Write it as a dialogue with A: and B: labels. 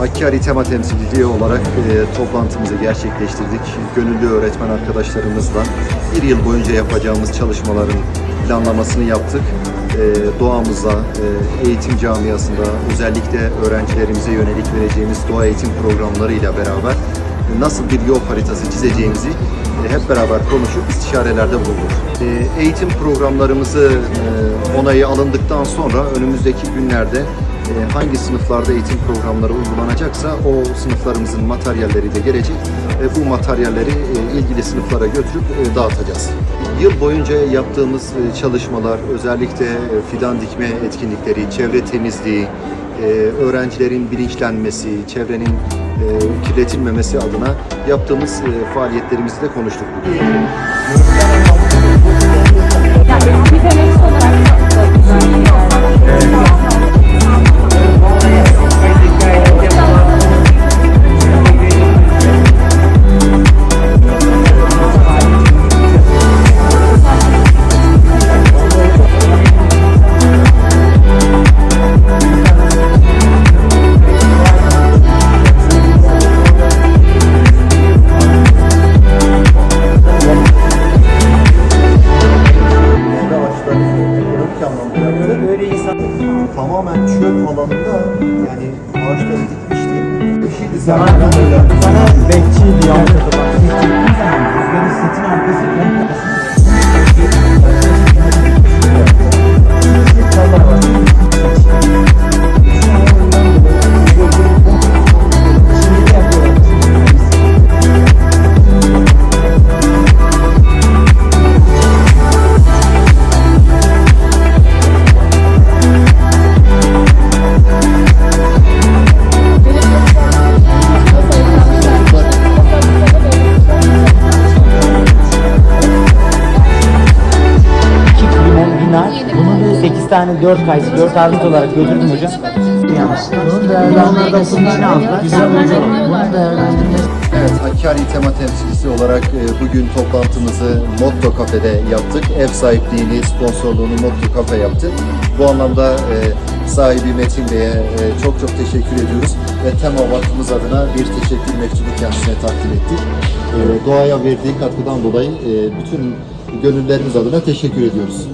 A: Hakkari tema temsilciliği olarak e, toplantımızı gerçekleştirdik. Gönüllü öğretmen arkadaşlarımızla bir yıl boyunca yapacağımız çalışmaların planlamasını yaptık. E, doğamıza, e, eğitim camiasında özellikle öğrencilerimize yönelik vereceğimiz doğa eğitim programlarıyla beraber nasıl bir yol haritası çizeceğimizi e, hep beraber konuşup istişarelerde bulunduk. E, Eğitim programlarımızı e, onayı alındıktan sonra önümüzdeki günlerde e, hangi sınıflarda eğitim programları uygulanacaksa o sınıflarımızın materyalleri de gelecek bu materyalleri e, ilgili sınıflara götürüp e, dağıtacağız. Yıl boyunca yaptığımız e, çalışmalar özellikle fidan dikme etkinlikleri, çevre temizliği, öğrencilerin bilinçlenmesi, çevrenin kirletilmemesi adına yaptığımız faaliyetlerimizi de konuştuk bugün. Tamamen çöp alanında yani ağaçları dikmişti. Şimdi
B: sana, sana bekçiydi tane 4 kayısı, 4 armut olarak götürdüm hocam. Yanlış. Bunun değerlendirmesi da bunun içine aldılar. Güzel oyuncu Bunun değerlendirmesi
A: Evet, Hakkari tema temsilcisi olarak e, bugün toplantımızı Motto Cafe'de yaptık. Ev sahipliğini, sponsorluğunu Motto Cafe yaptı. Bu anlamda e, sahibi Metin Bey'e e, çok çok teşekkür ediyoruz. Ve tema vakfımız adına bir teşekkür mektubu kendisine takdim ettik. E, doğaya verdiği katkıdan dolayı e, bütün gönüllerimiz adına teşekkür ediyoruz.